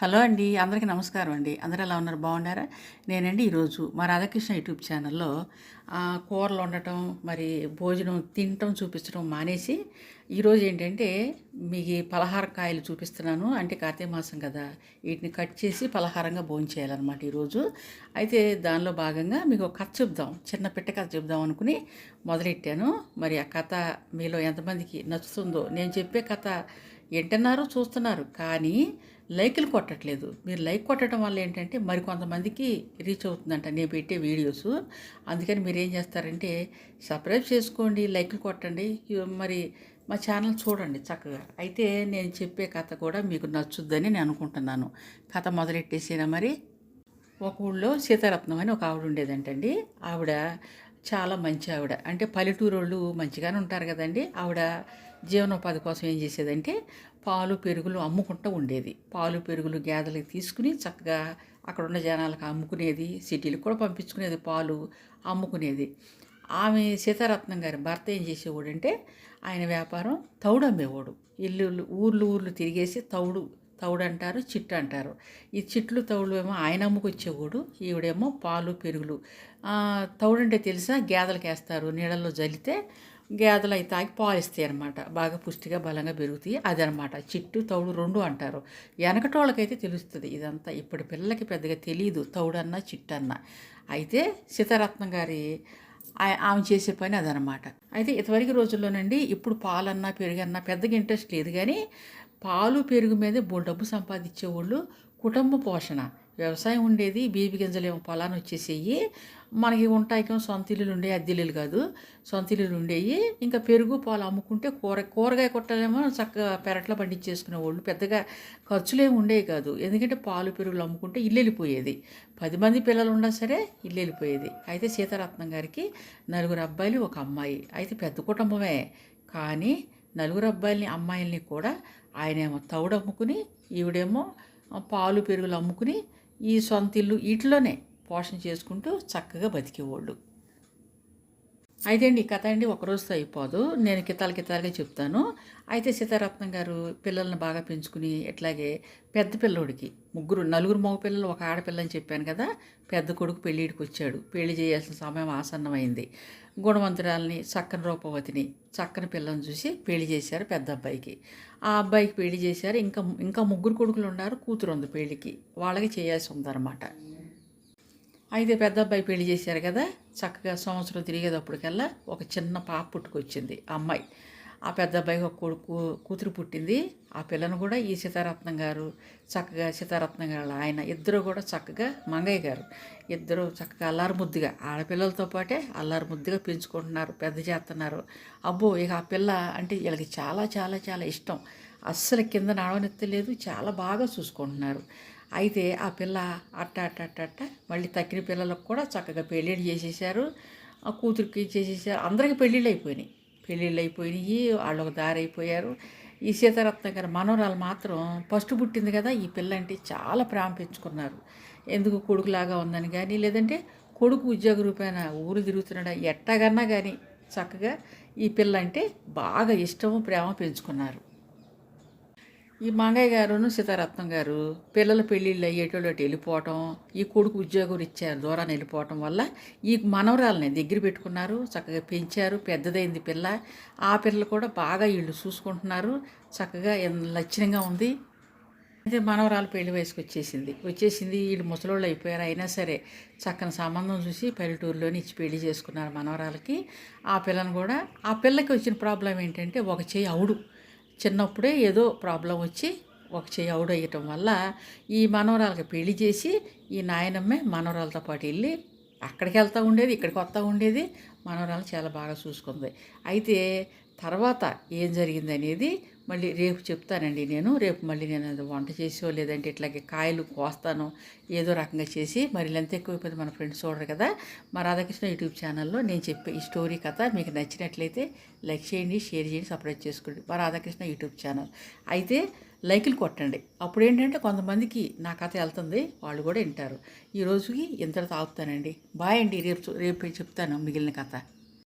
Hello అండి అందరికీ నమస్కారం అండి. అందరూ ఎలా ఉన్నారు? బాగున్నారా? నేనండి ఈరోజు మా రాధాకృష్ణ యూట్యూబ్ ఛానల్లో కూరలు వండటం మరి భోజనం తినటం చూపించడం మానేసి ఈరోజు ఏంటంటే మీకు పలహార కాయలు చూపిస్తున్నాను. అంటే కార్తీక మాసం కదా వీటిని కట్ చేసి పలహారంగా భోజనం చేయాలన్నమాట ఈరోజు. అయితే దానిలో భాగంగా మీకు ఒక కథ చెప్దాం. చిన్న పిట్ట కథ చెప్దాం అనుకుని మొదలెట్టాను. మరి ఆ కథ మీలో ఎంతమందికి నచ్చుతుందో నేను చెప్పే కథ వింటున్నారు చూస్తున్నారు కానీ లైకులు కొట్టట్లేదు. మీరు లైక్ కొట్టడం వల్ల ఏంటంటే మరి కొంతమందికి రీచ్ అవుతుందంట నేను పెట్టే వీడియోస్. అందుకని మీరు ఏం చేస్తారంటే సబ్స్క్రైబ్ చేసుకోండి లైకులు కొట్టండి. మరి మా ఛానల్ చూడండి చక్కగా. అయితే నేను చెప్పే కథ కూడా మీకు నచ్చుద్దని నేను అనుకుంటున్నాను. కథ మొదలెట్టేసినా మరి? ఒక ఊళ్ళో సీతారత్నం అని ఒక ఆవిడ ఉండేదంటండి. ఆవిడ చాలా మంచి ఆవిడ. అంటే పల్లెటూరు వాళ్ళు మంచిగానే ఉంటారు కదండి. ఆవిడ జీవనోపాధి కోసం ఏం చేసేదంటే పాలు పెరుగులు అమ్ముకుంటూ ఉండేది. పాలు పెరుగులు గేదెలకు తీసుకుని చక్కగా అక్కడ ఉన్న జనాలకు అమ్ముకునేది సిటీలకు కూడా పంపించుకునేది పాలు అమ్ముకునేది. ఆమె సీతారత్నం గారి భర్త ఏం చేసేవాడు అంటే ఆయన వ్యాపారం తౌడు అమ్మేవాడు. ఇల్లు ఊర్లు ఊర్లు తిరిగేసి తౌడు తౌడు అంటారు చిట్టు అంటారు. ఈ చిట్లు తౌడు ఏమో ఆయన అమ్ముకొచ్చేవాడు ఈవిడేమో పాలు పెరుగులు. ఆ, తౌడు అంటే తెలుసా? గేదెలకు వేస్తారు నీళ్ళల్లో జల్లితే గేదలు అయితే ఆగి పాలిస్తాయి అనమాట బాగా పుష్టిగా బలంగా పెరుగుతాయి. అదనమాట చిట్టు తౌడు రెండు అంటారు. వెనకటోళ్ళకైతే తెలుస్తుంది. ఇదంతా ఇప్పటి పిల్లలకి పెద్దగా తెలియదు తౌడన్నా చిట్టన్నా. అయితే సీతారత్నం గారి ఆమె చేసే పని అదనమాట అయితే ఇదివరకు రోజుల్లోనండి ఇప్పుడు పాలన్నా పెరుగన్నా పెద్దగా ఇంట్రెస్ట్ లేదు. కానీ పాలు పెరుగు మీదే డబ్బు డబ్బు సంపాదించేవాళ్ళు కుటుంబ పోషణ. వ్యవసాయం ఉండేది బీబీ గింజలేమో పొలాన్ని వచ్చేసేయి. మనకి ఉంటాయి సొంత ఇల్లులు ఉండేవి అద్దెల్లులు కాదు. సొంత ఇల్లులు ఉండేవి ఇంకా పెరుగు పాలు అమ్ముకుంటే కూర కూరగాయ కొట్టాలేమో చక్కగా పెరట్లో పండించేసుకునే వాళ్ళు పెద్దగా ఖర్చులేమి ఉండేవి కాదు. ఎందుకంటే పాలు పెరుగులు అమ్ముకుంటే ఇల్లు వెళ్ళిపోయేది. పది మంది పిల్లలు ఉన్నా సరే ఇల్లు వెళ్ళిపోయేది. అయితే సీతారత్నం గారికి నలుగురు అబ్బాయిలు ఒక అమ్మాయి. అయితే పెద్ద కుటుంబమే. కానీ నలుగురు అబ్బాయిల్ని అమ్మాయిల్ని కూడా ఆయనేమో తౌడు అమ్ముకుని ఈవిడేమో పాలు పెరుగులు అమ్ముకుని ఈ సొంత ఇల్లు వీటిలోనే పోషణ చేసుకుంటూ చక్కగా బతికేవాళ్ళు. అయితే అండి ఈ కథ అండి ఒక రోజుతో అయిపోదు. నేను కితాలు కితాలుగా చెప్తాను. అయితే సీతారత్నం గారు పిల్లల్ని బాగా పెంచుకుని ఇట్లాగే పెద్ద పిల్లోడికి ముగ్గురు నలుగురు మగ పిల్లలు ఒక ఆడపిల్ల అని చెప్పాను కదా పెద్ద కొడుకు పెళ్ళిడికి వచ్చాడు. పెళ్ళి చేయాల్సిన సమయం ఆసన్నమైంది. గుణవంతురాలని చక్కని రూపవతిని చక్కని పిల్లని చూసి పెళ్ళి చేశారు పెద్ద అబ్బాయికి. ఆ అబ్బాయికి పెళ్ళి చేశారు. ఇంకా ఇంకా ముగ్గురు కొడుకులు ఉన్నారు కూతురు ఉంది పెళ్ళికి. వాళ్ళకి చేయాల్సి ఉందన్నమాట. అయితే పెద్ద అబ్బాయి పెళ్ళి చేశారు కదా చక్కగా సంవత్సరం తిరిగేటప్పటికల్లా ఒక చిన్న పాప పుట్టుకొచ్చింది అమ్మాయి. ఆ పెద్ద అబ్బాయికి ఒక కొడుకు కూతురు పుట్టింది ఆ పిల్లను కూడా ఈ సీతారత్నం గారు చక్కగా సీతారత్నం గారు ఆయన ఇద్దరు కూడా చక్కగా మంగయ్య గారు. ఇద్దరు చక్కగా అల్లారుముద్దుగా ఆడపిల్లలతో పాటే అల్లారుముద్దుగా పెంచుకుంటున్నారు పెద్ద చేస్తున్నారు. అబ్బో ఇక ఆ పిల్ల అంటే వీళ్ళకి చాలా చాలా చాలా ఇష్టం. అస్సలు కింద నడవనెత్తలేదు చాలా బాగా చూసుకుంటున్నారు. అయితే ఆ పిల్ల అట్ట అట్ట అట్ట అట్ట మళ్ళీ తక్కిన పిల్లలకు కూడా చక్కగా పెళ్ళిళ్ళు చేసేసారు ఆ కూతురికి చేసేసారు అందరికీ పెళ్ళిళ్ళు అయిపోయినాయి. పెళ్ళిళ్ళు అయిపోయినాయి. వాళ్ళు ఒక దారి అయిపోయారు ఈ సీతారత్న గారి మనవరాలు మాత్రం ఫస్ట్ పుట్టింది కదా ఈ పిల్ల అంటే చాలా ప్రేమ పెంచుకున్నారు. ఎందుకు కొడుకులాగా ఉందని కానీ లేదంటే కొడుకు ఉద్యోగ రూపాయన ఊరు తిరుగుతున్నాడు ఎట్టగన్నా కానీ చక్కగా ఈ పిల్ల అంటే బాగా ఇష్టము ప్రేమ పెంచుకున్నారు. ఈ మంగయ్య గారును సీతారత్నం గారు పిల్లల పెళ్ళిళ్ళు అయ్యేటోళ్ళు అటు వెళ్ళిపోవటం ఈ కొడుకు ఉద్యోగం ఇచ్చారు దూరాన్ని వెళ్ళిపోవటం వల్ల ఈ మనవరాలని దగ్గర పెట్టుకున్నారు చక్కగా పెంచారు పెద్దదైంది పిల్ల. ఆ పిల్లలు కూడా బాగా వీళ్ళు చూసుకుంటున్నారు. చక్కగా లక్షణంగా ఉంది. అయితే మనవరాలు పెళ్ళి వయసుకు వచ్చేసింది. వచ్చేసింది వీళ్ళు ముసలోళ్ళు అయిపోయారు. అయినా సరే చక్కని సంబంధం చూసి పల్లెటూరులోని ఇచ్చి పెళ్ళి చేసుకున్నారు మనవరాలకి. ఆ పిల్లని కూడా ఆ పిల్లకి వచ్చిన ప్రాబ్లం ఏంటంటే ఒక చేయి అవుడు. చిన్నప్పుడే ఏదో ప్రాబ్లం వచ్చి ఒక చేయి అవుడయ్యటం వల్ల ఈ మనవరాలకి పెళ్ళి చేసి ఈ నాయనమ్మే మనవరాలతో పాటు వెళ్ళి అక్కడికి వెళ్తూ ఉండేది ఇక్కడికి వస్తూ ఉండేది. మనవరాలు చాలా బాగా చూసుకుంది. అయితే తర్వాత ఏం జరిగింది అనేది మళ్ళీ రేపు చెప్తానండి నేను. రేపు మళ్ళీ నేను వంట చేసో లేదంటే ఇట్లాగే కాయలు కోస్తాను ఏదో రకంగా చేసి మరి లెంత్ ఎక్కువైపోతే మన ఫ్రెండ్స్ చూడరు కదా. మా రాధాకృష్ణ యూట్యూబ్ ఛానల్లో నేను చెప్పే ఈ స్టోరీ కథ మీకు నచ్చినట్లయితే లైక్ చేయండి షేర్ చేయండి సబ్స్క్రైబ్ చేసుకోండి. మా రాధాకృష్ణ యూట్యూబ్ ఛానల్. అయితే లైకులు కొట్టండి. అప్పుడు ఏంటంటే కొంతమందికి నా కథ వెళ్తుంది వాళ్ళు కూడా వింటారు. ఈ రోజుకి ఇంతటితో ఆపుతానండి. బాయ్ అండి. రేపు రేపు చెప్తాను మిగిలిన కథ.